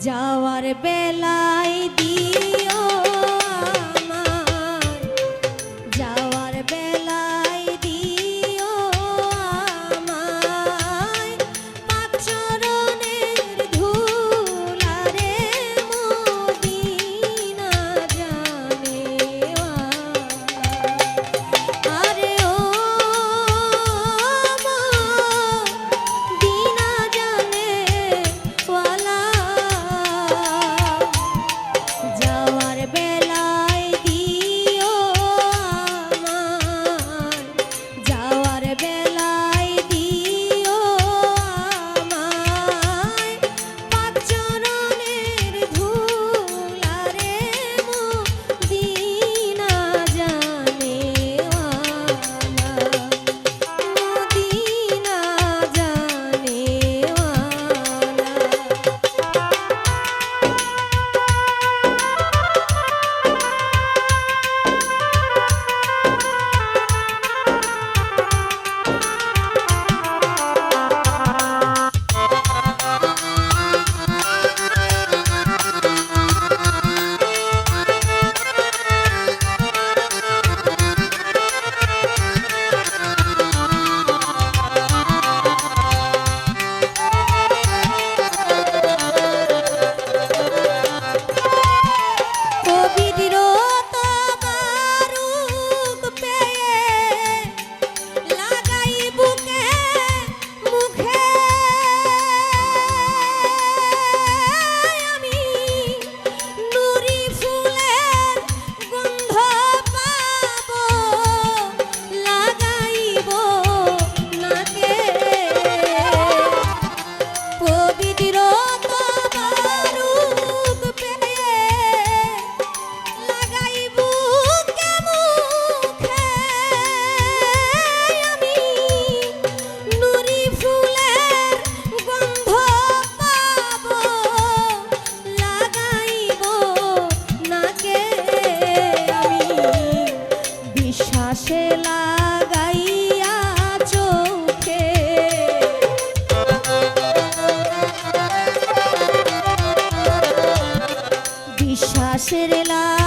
যাওয়ার বেলায় দিও। পাশে লাগাইয়া চোখে। বিশ্বাসের লা